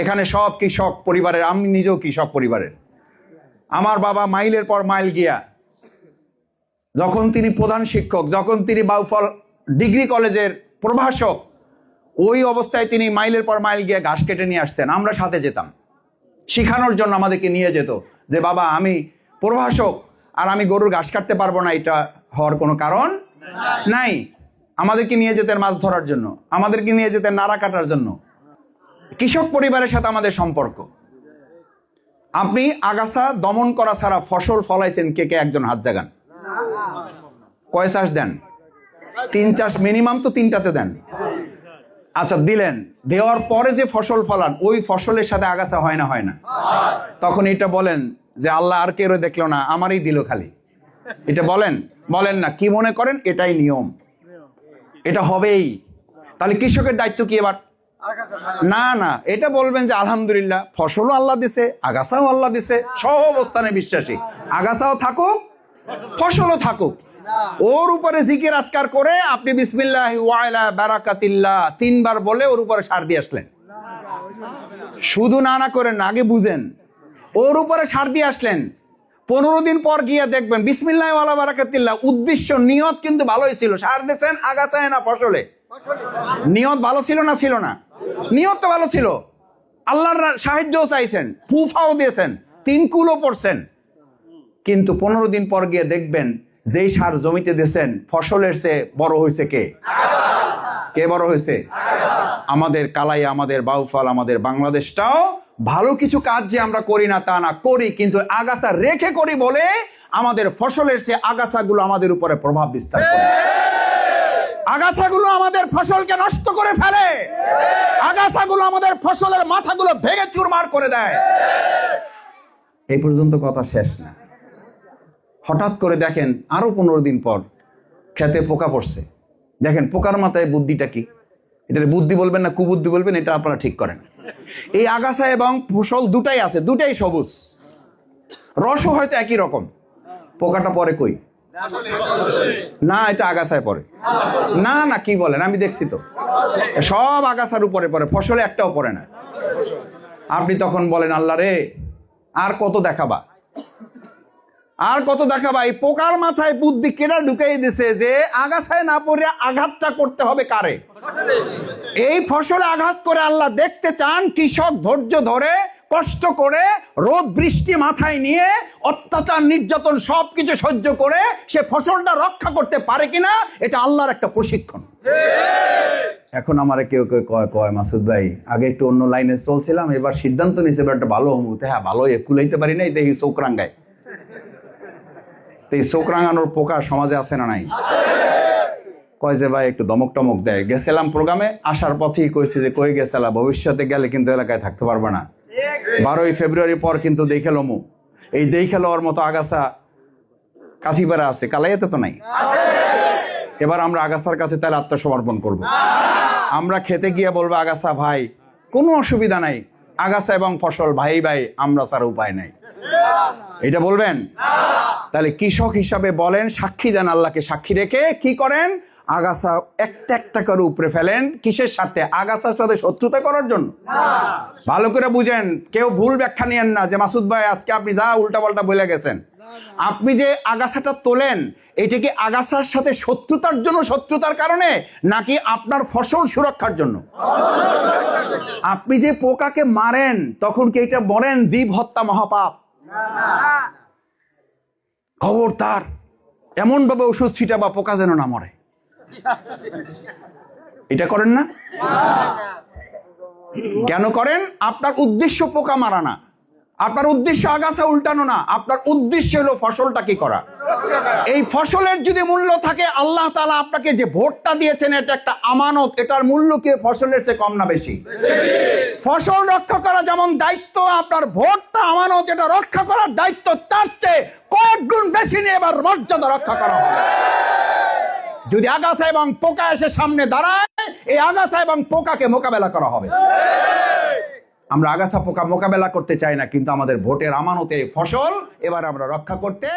এখানে সব কৃষক পরিবারের? আমি নিজেও কৃষক পরিবারের? আমার বাবা মাইলের পর মাইল গিয়া যখন তিনি প্রধান শিক্ষক যখন তিনি বাউফল ডিগ্রি কলেজের প্রভাষক ওই অবস্থায় তিনি মাইলের পর মাইল গিয়ে ঘাস কেটে নিয়ে আসতেন। আমরা সাথে যেতাম। শিখানোর জন্য আমাদেরকে নিয়ে যেত যে বাবা আমি প্রভাষক আর আমি গরুর ঘাস কাটতে পারব না এটা হওয়ার কোনো কারণ নাই। আমাদেরকে নিয়ে যেতেন মাছ ধরার জন্য। আমাদেরকে নিয়ে যেতেন নাড়া কাটার জন্য। কৃষক পরিবারের সাথে আমাদের সম্পর্ক। আপনি আগাছা দমন করা ছাড়া ফসল ফলাইছেন কে কে একজন হাত জাগান। কয় চাষ দেন? তিন চাষ মিনিমাম তো তিনটাতে দেন। আচ্ছা দিলেন। দেওয়ার পরে যে ফসল ফলান, ওই ফসলের সাথে আগাছা হয় না হয় না। তখন এটা বলেন যে, আল্লাহ আর কেউ দেখল না, আমারই দিল খালি। এটা বলেন? বলেন না, কি মনে করেন? এটাই নিয়ম। এটা হবেই। তাহলে কৃষকের দায়িত্ব কি এবার? না না, এটা বলবেন যে আলহামদুলিল্লাহ, ফসলও আল্লাহ দিছে, আগাছাও আল্লাহ দিছে সহ অবস্থানে বিশ্বাসী। আগাছাও থাকুক, ফসলও থাকুক। ওর উপরে জিকির আজকার করে আপনি বিসমিল্লাহ ওয়াইলা বারাকাতিল্লাহ তিনবার বলে ওর উপরে সার দিয়ে আসলেন। শুধু না না করেন, আগে বুঝেন। ওর উপরে সার দিয়ে আসলেন। পনেরো দিন পর গিয়ে দেখবেন বিসমিল্লাহ ওয়ালা বারাকাতিল্লাহ উদ্দেশ্য, নিয়ত কিন্তু ভালোই ছিল। সার দিয়েছেন, আগাছায় না ফসলে? নিয়ত ভালো ছিল না ছিল না। নিয়ত তো ভালো ছিল। আল্লাহর সাহায্যও চাইছেন ফুফাও দিয়েছেন, তিন কুলও পড়ছেন। কিন্তু পনেরো দিন পর গিয়ে দেখবেন, যেই সার জমিতে দিয়েছেন, ফসলের চেয়ে বড় হয়েছে কে? কে বড় হয়েছে? আমাদের কালাই, আমাদের বাউফল, আমাদের বাংলাদেশটাও ভালো কিছু কাজ যে আমরা করি না তা না, করি কিন্তু আগাছা রেখে করি বলে আমাদের ফসলের সে আগাছাগুলো আমাদের উপরে প্রভাব বিস্তার করে। আগাছাগুলো আমাদের ফসলকে নষ্ট করে ফেলে। আগাছাগুলো আমাদের ফসলের মাথাগুলো ভেঙে চুরমার করে দেয়। এই পর্যন্ত কথা শেষ না। হঠাৎ করে দেখেন আরও পনেরো দিন পর খেতে পোকা পড়ছে। দেখেন, পোকার মাথায় বুদ্ধিটা কি? এটা বুদ্ধি বলবেন না কুবুদ্ধি বলবেন, এটা আপনারা ঠিক করেন। এই আগাছা এবং ফসল দুটাই আছে, দুটাই সবুজ। রসও হয়তো একই রকম। পোকাটা পরে কই? না, এটা আগাছায় পড়ে। না না, কি বলেন, আমি দেখছি তো। সব আগাছার উপরে পড়ে, ফসলে একটাও পড়ে না। আপনি তখন বলেন, আল্লাহ রে, আর কত দেখাবা? আর কত দেখাবা? এই পোকার মাথায় বুদ্ধি কেডা ঢুকাই দিছে যে আগাছায় না পড়ে আঘাতটা করতে হবে কারে? এই ফসলে আঘাত করে আল্লাহ দেখতে চান, কৃষক ধৈর্য ধরে কষ্ট করে রোদ, বৃষ্টি মাথায় নিয়ে অত্যাচার, নির্যাতন সবকিছু সহ্য করে সে ফসলটা রক্ষা করতে পারে কিনা, এটা আল্লাহর একটা প্রশিক্ষণ। এখন আমার কেউ কেউ কয় কয়, মাসুদ ভাই, আগে একটু অন্য লাইনে চলছিলাম, এবার সিদ্ধান্ত নিয়েছে, এবার একটা ভালো হমুতে হ্যাঁ ভালো কুলাইতে পারি নাই, দেখি চোখরাঙ্গায় তো এই চোখরাঙানোর পোকা সমাজে আছে না নাই? কয় যে ভাই, একটু দমক টমক দেয়। গেছিলাম প্রোগ্রামে, আসার পথেই কইছে যে, কই গেছিলাম ভবিষ্যতে গেলে কিন্তু এলাকায় থাকতে পারবে না। বারোই ফেব্রুয়ারি পর কিন্তু দেখে লমু। এই দেখে লওয়ার মতো আগাছা কাশিপাড়া আছে, কালাইয়াতে তো নাই? এবার আমরা আগাছার কাছে তাহলে আত্মসমর্পণ করব। আমরা খেতে গিয়ে বলব, আগাছা ভাই, কোনো অসুবিধা নাই। আগাছা এবং ফসল ভাই ভাই, আমরা ছাড়া উপায় নাই। এটা বলবেন? তাহলে কৃষক হিসাবে বলেন, সাক্ষী দেন আল্লাহকে, সাক্ষী রেখে কি করেন? আগাছা একটা একটা করে উপরে ফেলেন। কিসের সাথে? আগাছার সাথে শত্রুতা করার জন্য। ভালো করে বুঝেন, কেউ ভুল ব্যাখ্যা নিয়েন না যে, মাসুদ ভাই, আজকে আপনি যা উল্টা পাল্টা বলে গেছেন। আপনি যে আগাছাটা তোলেন, এটা কি আগাছার সাথে শত্রুতার জন্য শত্রুতার কারণে, নাকি আপনার ফসল সুরক্ষার জন্য? আপনি যে পোকাকে মারেন, তখন কি এটা বলেন, জীব হত্যা মহাপাপ? খবর তার। এমন ভাবে ওষুধ ছিটা বা পোকা যেন না মরে। এটা করেন না? কেন করেন? আপনার উদ্দেশ্য পোকা মারা না। আপনার উদ্দেশ্য আগাছা উল্টানো না। আপনার উদ্দেশ্য হলো ফসলটা কি করা। এই ফসলের যদি মূল্য থাকে, আল্লাহ তালা আপনাকে যে ভোটটা দিয়েছেন, এটা একটা আমানত। এটার মূল্য কি? ফসলের চেয়ে কম না বেশি? ফসল রক্ষা করা যেমন দায়িত্ব, আপনার ভোটটা আমানত। এটা রক্ষা করার দায়িত্ব তার চেয়ে কয়েক গুণ বেশি নিয়ে এবার মর্যাদা রক্ষা করা হবে। যদি আগাছা এবং পোকা এসে সামনে দাঁড়ায়, এই আগাছা এবং পোকাকে মোকাবেলা করা হবে। আমরা আগাছা পোকা মোকাবেলা করতে চাই না, কিন্তু আমাদের ভোটের আমানতে ফসল এবার আমরা রক্ষা করতে